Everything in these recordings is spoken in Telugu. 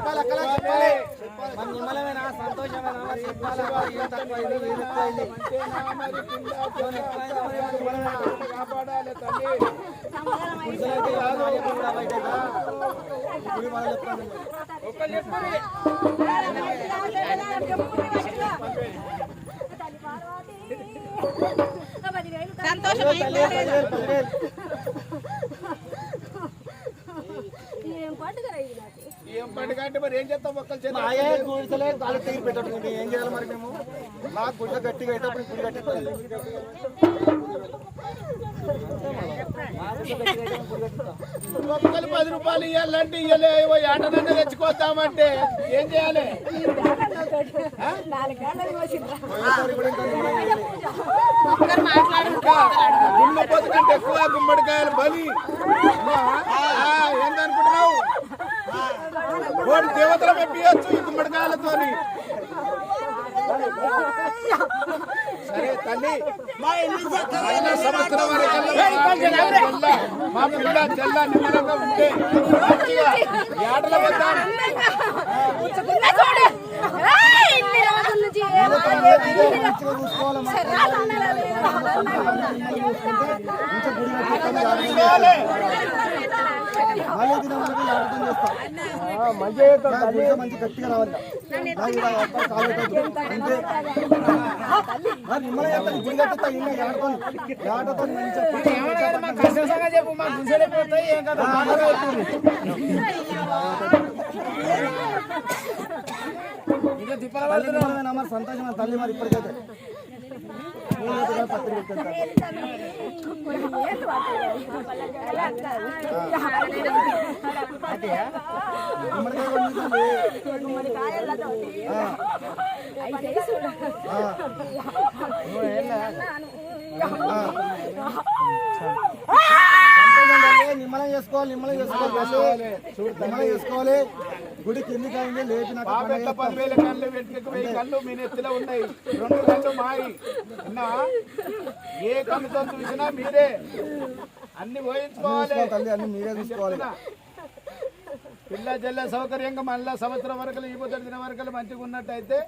చెప్పాలి అక్కలా చెప్పాలి? మన నిమ్మలమేనా? సంతోషమేనా? చెప్పాలి? కాపాడాలి తల్లి. సంతోషం. ఏం పండుగ నాకు ఏం పండుగ అంటే మరి ఏం చేస్తాం ఒక్కరు చేత మాయే గుడిసెలే కాలు తీగి పెట్టడం ఏం చేయాలి మరి మేము? మా గుడ్డ గట్టిగా అయితే అప్పుడు గుడి కట్టిపోయింది ఒక్కరు పది రూపాయలు ఇవ్వాలంటే ఇవ్వలే ఏటనన్నా తెచ్చుకోద్దామంటే ఏం చేయాలి? ఎక్కువ గుమ్మడికాయలు బలి. కోటి దేవతలు పంపించచ్చు ఈ గుమ్మడికాయలతోని. సరే తల్లి సంవత్సరం మా పిల్ల చెల్ల, నిమ్మలంగా ఉంటే ఏటల వద్దాం చూసుకోవాలి మంచిగా మంచి గట్టిగా రావాలి చెప్పు మా గుంజలేకపోతాయి ఏం కదా తల్లి నిమ్మలమేనా సంతోషమైన తల్లి మరి ఇప్పటికైతే పత్రిక పెట్టాను నిమ్మడికాయ కొనుక్కోండి. ఆ. సంతోషం తల్లి, నిమ్మలం చేసుకోవాలి నిమ్మలం చేసుకోవాలి నిమ్మలం చేసుకోవాలి. గుడి కిందికి అయింది లేపి నాకు పండగ పాపెట్ల పదివేల కళ్ళు వెంట్రుకు వెయ్యి కళ్ళు మీ నెత్తిలో ఉన్నాయి. రెండు కళ్ళు మాయి. అన్నా ఏ కళ్ళుతో చూసినా మీరే. అన్ని పోయించుకోవాలి. తల్లి అన్ని మీరే చూసుకోవాలి. పిల్ల జల్ల సౌకర్యంగా మళ్ళా సంవత్సరం వరకు ఈ పొద్దు దిన వరకు మంచిగా ఉన్నట్టయితే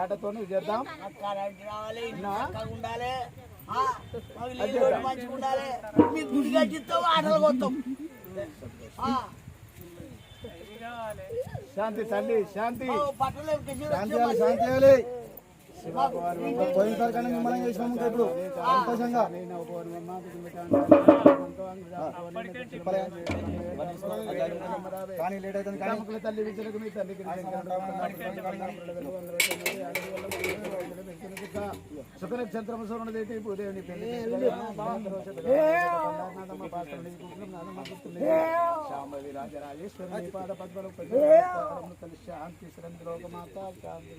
ఏటతో చేద్దాం. అన్నా? చేద్దాం. మీ గుడి కట్టిస్తాం ఆటలు కొత్తాం శాంతి తల్లి శాంతి. శాంతి శాంతి పోయినసారి కన్నా నిమ్మలం చేసినాము ఇప్పుడు? సంతోషంగా. కానీ లేట్ అవుతుంది కానీ. తల్లి విజయలకు మీ తల్లికి సోమణ దేటి భూదేవిని శాంభవి రాజరాజేశ్వరి పాద పద్మలు శాంతి శ్రంతి లోకమాత శాంతి